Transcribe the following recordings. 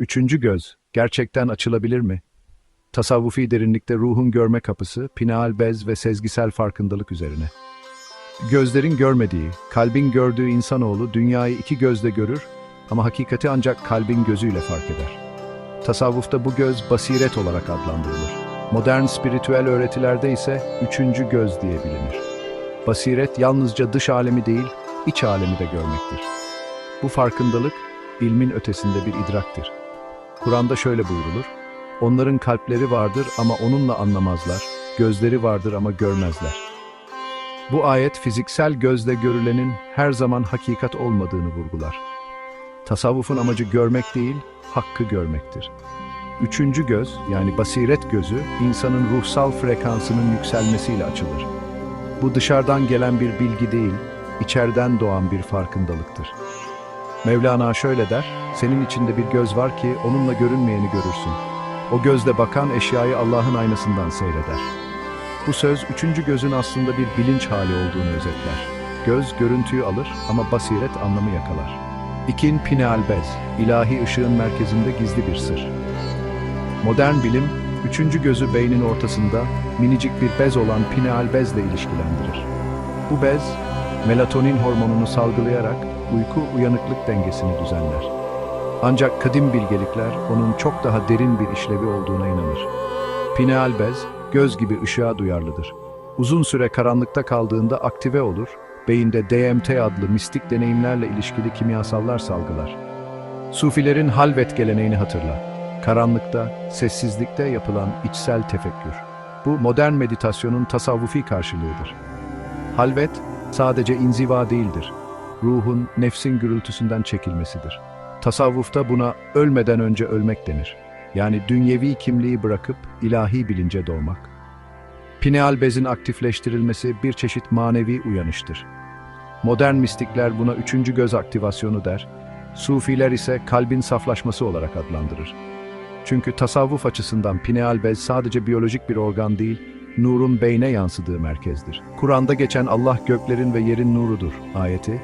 Üçüncü göz gerçekten açılabilir mi? Tasavvufi derinlikte ruhun görme kapısı, pineal bez ve sezgisel farkındalık üzerine. Gözlerin görmediği, kalbin gördüğü insanoğlu dünyayı iki gözle görür ama hakikati ancak kalbin gözüyle fark eder. Tasavvufta bu göz basiret olarak adlandırılır. Modern spiritüel öğretilerde ise üçüncü göz diye bilinir. Basiret yalnızca dış alemi değil, iç alemi de görmektir. Bu farkındalık, ilmin ötesinde bir idraktır. Kur'an'da şöyle buyrulur, Onların kalpleri vardır ama onunla anlamazlar, gözleri vardır ama görmezler. Bu ayet fiziksel gözle görülenin her zaman hakikat olmadığını vurgular. Tasavvufun amacı görmek değil, hakkı görmektir. Üçüncü göz, yani basiret gözü, insanın ruhsal frekansının yükselmesiyle açılır. Bu dışarıdan gelen bir bilgi değil, içeriden doğan bir farkındalıktır. Mevlana şöyle der, senin içinde bir göz var ki onunla görünmeyeni görürsün. O gözle bakan eşyayı Allah'ın aynasından seyreder. Bu söz üçüncü gözün aslında bir bilinç hali olduğunu özetler. Göz görüntüyü alır ama basiret anlamı yakalar. İkin pineal bez, ilahi ışığın merkezinde gizli bir sır. Modern bilim, üçüncü gözü beynin ortasında minicik bir bez olan pineal bezle ilişkilendirir. Bu bez, melatonin hormonunu salgılayarak uyku uyanıklık dengesini düzenler. Ancak kadim bilgelikler onun çok daha derin bir işlevi olduğuna inanır. Pineal bez, göz gibi ışığa duyarlıdır. Uzun süre karanlıkta kaldığında aktive olur, beyinde DMT adlı mistik deneyimlerle ilişkili kimyasallar salgılar. Sufilerin halvet geleneğini hatırla. Karanlıkta, sessizlikte yapılan içsel tefekkür. Bu modern meditasyonun tasavvufi karşılığıdır. Halvet sadece inziva değildir. Ruhun, nefsin gürültüsünden çekilmesidir. Tasavvufta buna ölmeden önce ölmek denir. Yani dünyevi kimliği bırakıp ilahi bilince doğmak. Pineal bezin aktifleştirilmesi bir çeşit manevi uyanıştır. Modern mistikler buna üçüncü göz aktivasyonu der, Sufiler ise kalbin saflaşması olarak adlandırır. Çünkü tasavvuf açısından pineal bez sadece biyolojik bir organ değil, nurun beyne yansıdığı merkezdir. Kur'an'da geçen Allah göklerin ve yerin nurudur ayeti,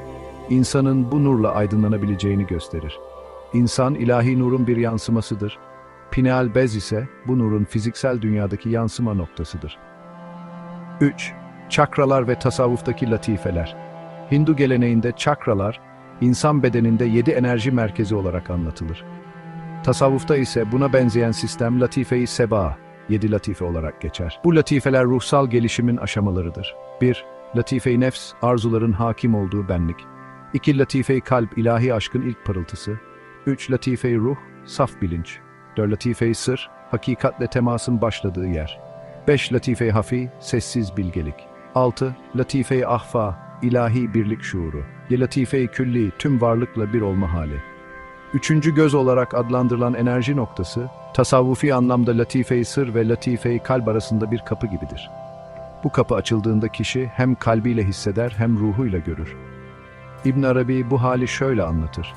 insanın bu nurla aydınlanabileceğini gösterir. İnsan ilahi nurun bir yansımasıdır. Pineal bez ise bu nurun fiziksel dünyadaki yansıma noktasıdır. 3. Çakralar ve tasavvuftaki latifeler. Hindu geleneğinde çakralar, insan bedeninde yedi enerji merkezi olarak anlatılır. Tasavvufta ise buna benzeyen sistem latife-i seba, yedi latife olarak geçer. Bu latifeler ruhsal gelişimin aşamalarıdır. 1. Latife-i nefs, arzuların hakim olduğu benlik. 2. Latife-i kalp, ilahi aşkın ilk pırıltısı. 3. Latife-i ruh, saf bilinç. 4. Latife-i sır, hakikatle temasın başladığı yer. 5. Latife-i hafi, sessiz bilgelik. 6. Latife-i ahfa, ilahi birlik şuuru. 7. Latife-i külli, tüm varlıkla bir olma hali. Üçüncü göz olarak adlandırılan enerji noktası, tasavvufi anlamda latife-i sır ve latife-i kalp arasında bir kapı gibidir. Bu kapı açıldığında kişi hem kalbiyle hisseder hem ruhuyla görür. İbn Arabi bu hali şöyle anlatır.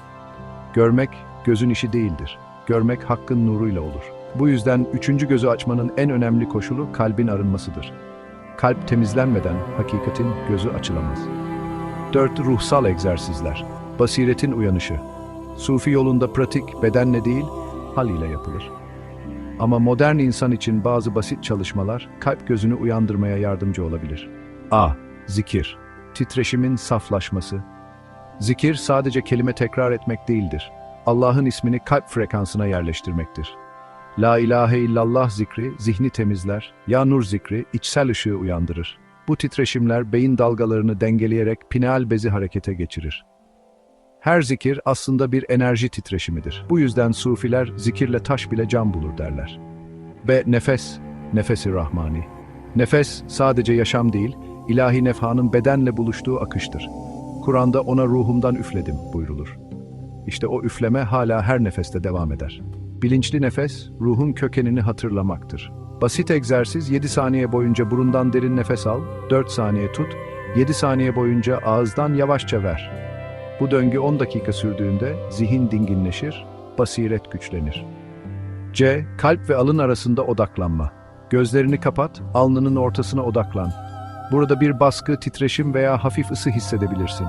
Görmek gözün işi değildir. Görmek hakkın nuruyla olur. Bu yüzden üçüncü gözü açmanın en önemli koşulu kalbin arınmasıdır. Kalp temizlenmeden hakikatin gözü açılamaz. 4. Ruhsal egzersizler. Basiretin uyanışı. Sufi yolunda pratik bedenle değil, hal ile yapılır. Ama modern insan için bazı basit çalışmalar kalp gözünü uyandırmaya yardımcı olabilir. A. Zikir. Titreşimin saflaşması. Zikir sadece kelime tekrar etmek değildir. Allah'ın ismini kalp frekansına yerleştirmektir. La ilahe illallah zikri zihni temizler, ya nur zikri içsel ışığı uyandırır. Bu titreşimler beyin dalgalarını dengeleyerek pineal bezi harekete geçirir. Her zikir aslında bir enerji titreşimidir. Bu yüzden sufiler zikirle taş bile can bulur derler. Ve nefes, nefesi rahmani. Nefes sadece yaşam değil, ilahi nefhanın bedenle buluştuğu akıştır. Kur'an'da ona ruhumdan üfledim buyrulur. İşte o üfleme hala her nefeste devam eder. Bilinçli nefes, ruhun kökenini hatırlamaktır. Basit egzersiz 7 saniye boyunca burundan derin nefes al, 4 saniye tut, 7 saniye boyunca ağızdan yavaşça ver. Bu döngü 10 dakika sürdüğünde zihin dinginleşir, basiret güçlenir. C. Kalp ve alın arasında odaklanma. Gözlerini kapat, alnının ortasına odaklan. Burada bir baskı, titreşim veya hafif ısı hissedebilirsin.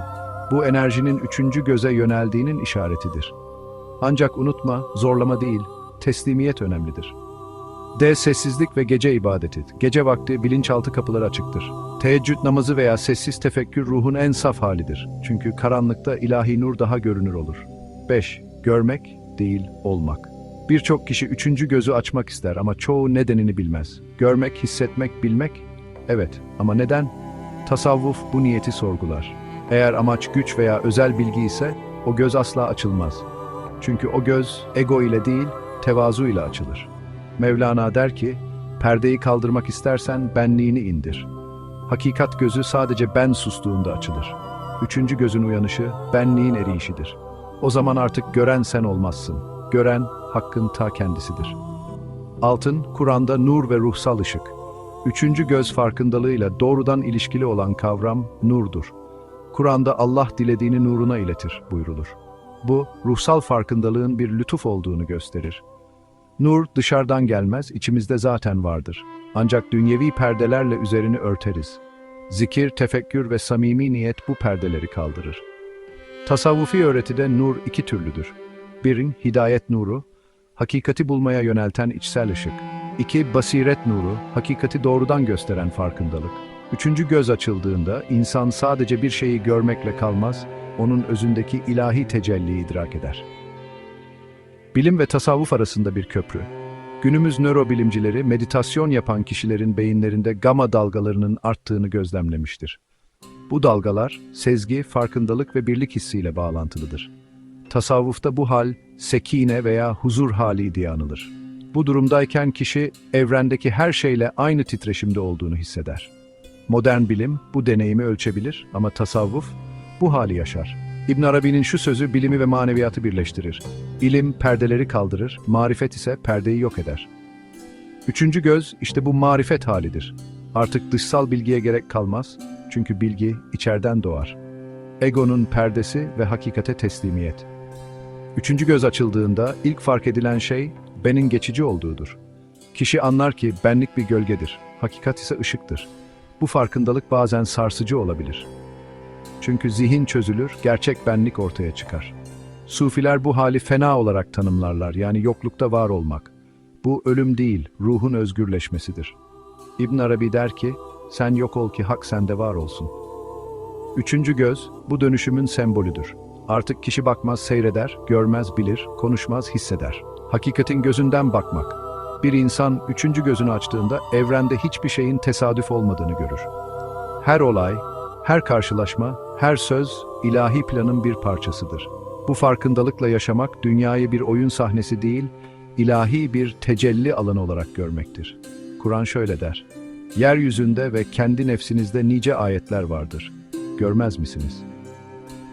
Bu enerjinin üçüncü göze yöneldiğinin işaretidir. Ancak unutma, zorlama değil, teslimiyet önemlidir. D. Sessizlik ve gece ibadeti. Gece vakti bilinçaltı kapıları açıktır. Teheccüd namazı veya sessiz tefekkür ruhun en saf halidir. Çünkü karanlıkta ilahi nur daha görünür olur. 5. Görmek değil, olmak. Birçok kişi üçüncü gözü açmak ister ama çoğu nedenini bilmez. Görmek, hissetmek, bilmek? Evet ama neden? Tasavvuf bu niyeti sorgular. Eğer amaç güç veya özel bilgi ise o göz asla açılmaz. Çünkü o göz ego ile değil, tevazu ile açılır. Mevlana der ki, perdeyi kaldırmak istersen benliğini indir. Hakikat gözü sadece ben sustuğunda açılır. Üçüncü gözün uyanışı benliğin eriyişidir. O zaman artık gören sen olmazsın. Gören hakkın ta kendisidir. Altın, Kur'an'da nur ve ruhsal ışık. Üçüncü göz farkındalığıyla doğrudan ilişkili olan kavram nurdur. Kur'an'da Allah dilediğini nuruna iletir buyrulur. Bu, ruhsal farkındalığın bir lütuf olduğunu gösterir. Nur dışarıdan gelmez, içimizde zaten vardır. Ancak dünyevi perdelerle üzerini örteriz. Zikir, tefekkür ve samimi niyet bu perdeleri kaldırır. Tasavvufi öğretide nur iki türlüdür. Birin hidayet nuru, hakikati bulmaya yönelten içsel ışık. İki basiret nuru, hakikati doğrudan gösteren farkındalık. Üçüncü göz açıldığında insan sadece bir şeyi görmekle kalmaz, onun özündeki ilahi tecelliyi idrak eder. Bilim ve tasavvuf arasında bir köprü. Günümüz nörobilimcileri meditasyon yapan kişilerin beyinlerinde gama dalgalarının arttığını gözlemlemiştir. Bu dalgalar sezgi, farkındalık ve birlik hissiyle bağlantılıdır. Tasavvufta bu hal sekine veya huzur hali diye anılır. Bu durumdayken kişi evrendeki her şeyle aynı titreşimde olduğunu hisseder. Modern bilim bu deneyimi ölçebilir ama tasavvuf bu hali yaşar. İbn Arabi'nin şu sözü bilimi ve maneviyatı birleştirir. İlim perdeleri kaldırır, marifet ise perdeyi yok eder. Üçüncü göz işte bu marifet halidir. Artık dışsal bilgiye gerek kalmaz çünkü bilgi içeriden doğar. Egonun perdesi ve hakikate teslimiyet. Üçüncü göz açıldığında ilk fark edilen şey benin geçici olduğudur. Kişi anlar ki benlik bir gölgedir, hakikat ise ışıktır. Bu farkındalık bazen sarsıcı olabilir. Çünkü zihin çözülür, gerçek benlik ortaya çıkar. Sufiler bu hali fena olarak tanımlarlar, yani yoklukta var olmak. Bu ölüm değil, ruhun özgürleşmesidir. İbn Arabi der ki, sen yok ol ki hak sende var olsun. Üçüncü göz, bu dönüşümün sembolüdür. Artık kişi bakmaz, seyreder, görmez, bilir, konuşmaz, hisseder. Hakikatin gözünden bakmak. Bir insan üçüncü gözünü açtığında evrende hiçbir şeyin tesadüf olmadığını görür. Her olay, her karşılaşma, her söz ilahi planın bir parçasıdır. Bu farkındalıkla yaşamak dünyayı bir oyun sahnesi değil, ilahi bir tecelli alanı olarak görmektir. Kur'an şöyle der: Yeryüzünde ve kendi nefsinizde nice ayetler vardır. Görmez misiniz?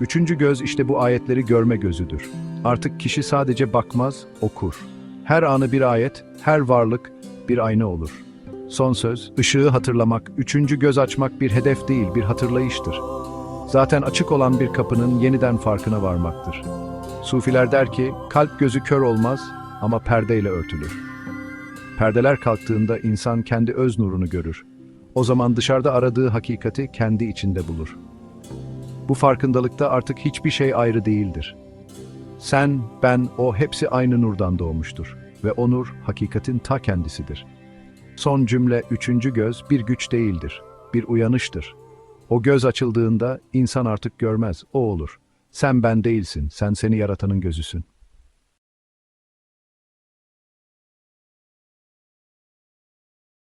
Üçüncü göz işte bu ayetleri görme gözüdür. Artık kişi sadece bakmaz, okur. Her anı bir ayet, her varlık bir ayna olur. Son söz, ışığı hatırlamak, üçüncü göz açmak bir hedef değil, bir hatırlayıştır. Zaten açık olan bir kapının yeniden farkına varmaktır. Sufiler der ki, kalp gözü kör olmaz ama perdeyle örtülür. Perdeler kalktığında insan kendi öz nurunu görür. O zaman dışarıda aradığı hakikati kendi içinde bulur. Bu farkındalıkta artık hiçbir şey ayrı değildir. Sen, ben, o hepsi aynı nurdan doğmuştur ve o nur hakikatin ta kendisidir. Son cümle üçüncü göz bir güç değildir, bir uyanıştır. O göz açıldığında insan artık görmez, o olur. Sen ben değilsin, sen seni yaratanın gözüsün.